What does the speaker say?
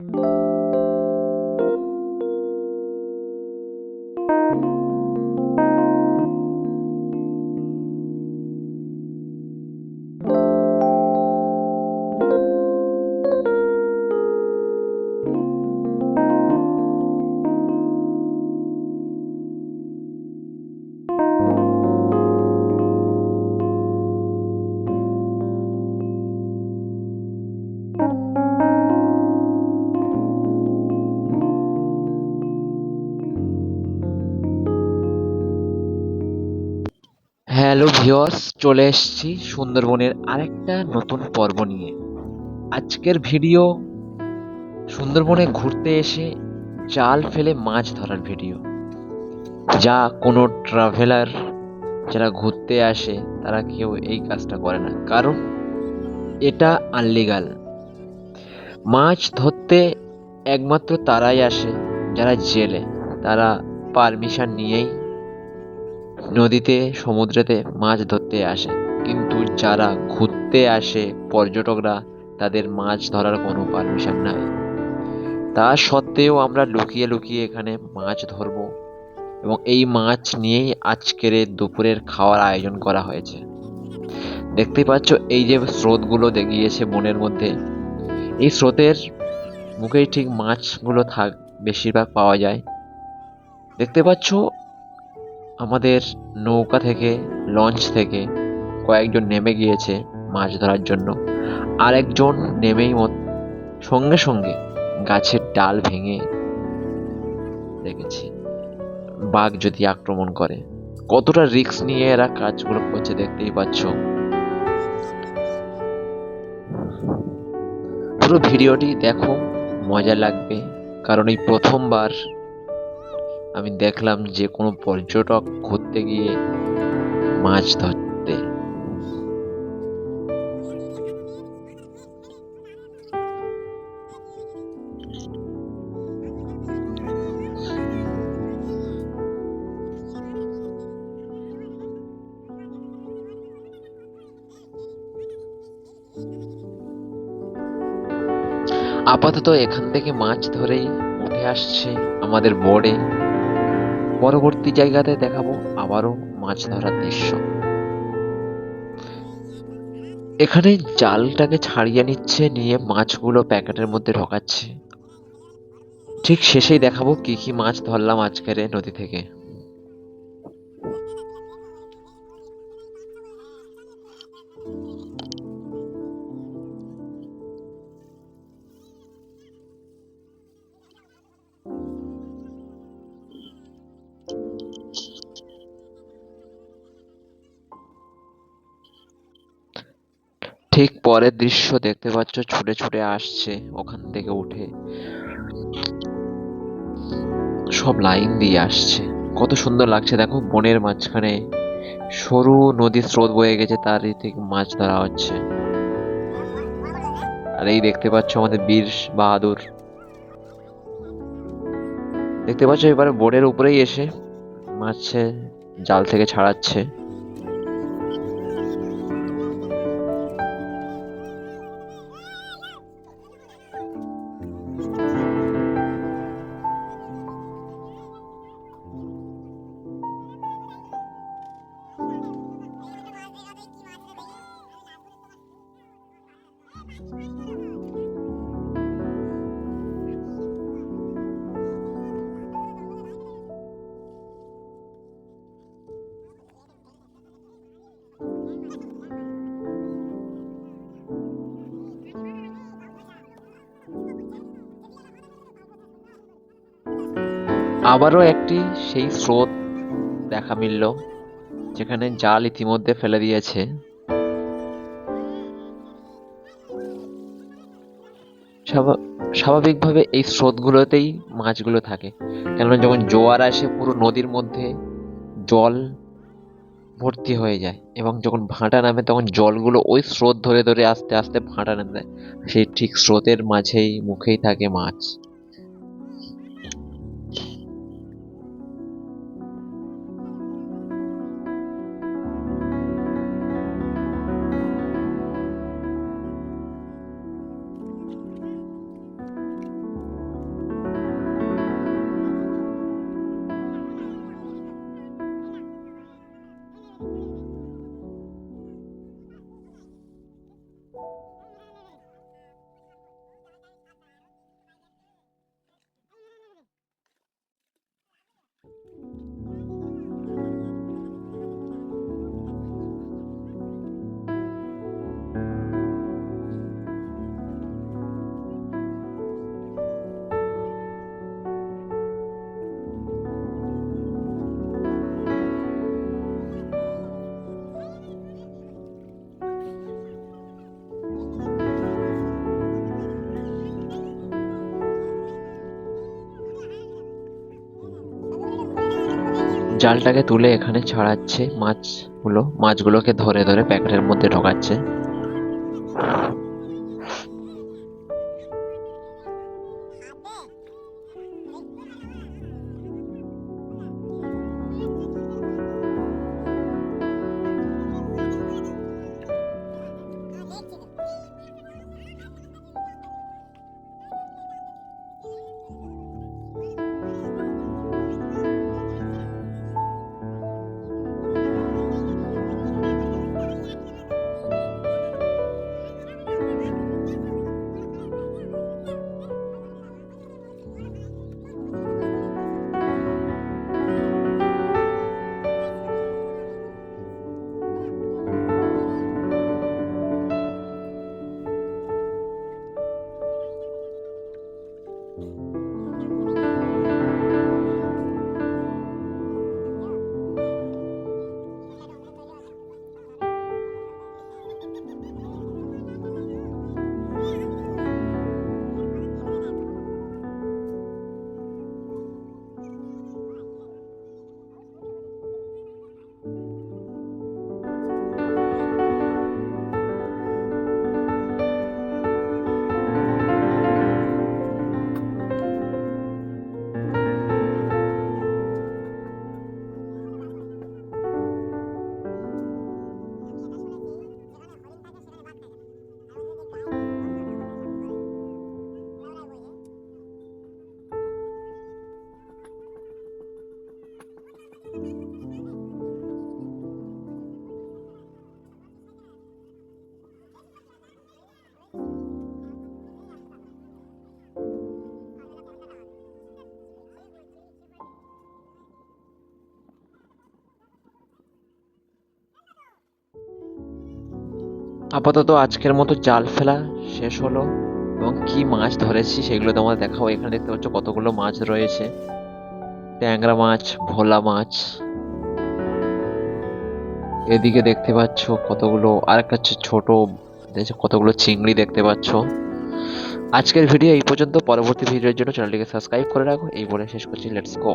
you hello viewers চলে এসেছি সুন্দরবনের আরেকটা নতুন পর্ব নিয়ে। আজকের ভিডিও সুন্দরবনে ঘুরতে এসে জাল ফেলে মাছ ধরার ভিডিও যা কোনো ট্রাভেলার যারা ঘুরতে আসে, তারা কেউ এই কাজটা করে না। কারণ, এটা আনলিগাল মাছ ধরতে একমাত্র তারাই আসে, যারা জেলে। তারা পারমিশন নিয়েই নদীতে, সমুদ্রেতে মাছ ধরতে আসে। কিন্তু যারা ঘুরতে আসে, পর্যটকরা তাদের মাছ ধরার কোনো পারমিশন নাই। তা সত্ত্বেও আমরা লুকিয়ে লুকিয়ে এখানে মাছ ধরব এবং এই মাছ নিয়েই আজকের দুপুরের খাওয়ার আয়োজন করা হয়েছে। দেখতে পাচ্ছ, এই যে স্রোতগুলো গিয়েছে বনের মধ্যে, এই স্রোতের মুখেই ঠিক মাছগুলো থাক, বেশিরভাগ পাওয়া যায়। দেখতে পাচ্ছ আমাদের নৌকা থেকে লঞ্চ থেকে কয়েকজন নেমে গিয়েছে মাছ ধরার জন্য। আরেকজন নেমেই সঙ্গে সঙ্গে গাছের ডাল ভেঙে দেখেছি বাঘ যদি আক্রমণ করে, কতটা রিস্ক নিয়ে এরা কাজগুলো করছে দেখতেই পাচ্ছ। পুরো ভিডিওটি দেখো, মজা লাগবে, কারণ এই প্রথমবার আমি দেখলাম যে কোনো পর্যটক ঘুরতে গিয়ে মাছ ধরতে। আপাতত এখান থেকে মাছ ধরেই উঠে আসছে আমাদের বোর্ডে পরবর্তী জায়গাতে দেখাবো আবারও মাছ ধরার দৃশ্য। এখানে জালটাকে ছাড়িয়ে নিচ্ছে, নিয়ে মাছগুলো প্যাকেটের মধ্যে ঢোকাচ্ছে। ঠিক শেষেই দেখাবো কি কি মাছ ধরলাম আজকের নদী থেকে। ঠিক পরের দৃশ্য দেখতে পাচ্ছ, ছুটে ছুটে আসছে ওখান থেকে উঠে। সব লাইন দিয়ে আসছে। কত সুন্দর লাগছে, দেখো বনের মাঝখানে সরু নদীর স্রোত বয়ে গেছে তারই থেকে মাছ ধরা হচ্ছে। আর এই দেখতে পাচ্ছ আমাদের বীর বাহাদুর। দেখতে পাচ্ছ এবারে বোর্ডের উপরেই এসে মাছে জাল থেকে ছাড়াচ্ছে। আবারও একটি সেই স্রোত দেখা মিলল যেখানে জাল ইতিমধ্যে ফেলে দিয়েছে। স্বাভাবিকভাবে এই স্রোতগুলোতেই মাছগুলো থাকে। কেননা যখন জোয়ার আসে, পুরো নদীর মধ্যে জল ভর্তি হয়ে যায় এবং যখন ভাঁটা নামে, তখন জলগুলো ওই স্রোত ধরে ধরে আস্তে আস্তে ভাঁটা নামে সেই ঠিক স্রোতের মাঝেই, মুখেই থাকে মাছ। জালটাকে তুলে এখানে ছাড়াচ্ছে। মাছগুলো মাছগুলোকে ধরে ধরে প্যাকেটের মধ্যে ঢোকাচ্ছে। আপাতত আজকের মতো জাল ফেলা শেষ হলো। এবং কি মাছ ধরেছি সেগুলো তোমার দেখাবো। এখানে দেখতে পাচ্ছ কতগুলো মাছ রয়েছে। ট্যাংরা মাছ, ভোলা মাছ। এদিকে দেখতে পাচ্ছ কতগুলো আর একটা ছোট কতগুলো চিংড়ি দেখতে পাচ্ছ। আজকের ভিডিও এই পর্যন্ত। পরবর্তী ভিডিওর জন্য চ্যানেলটিকে সাবস্ক্রাইব করে রাখো। এই বলে শেষ করছি। Let's go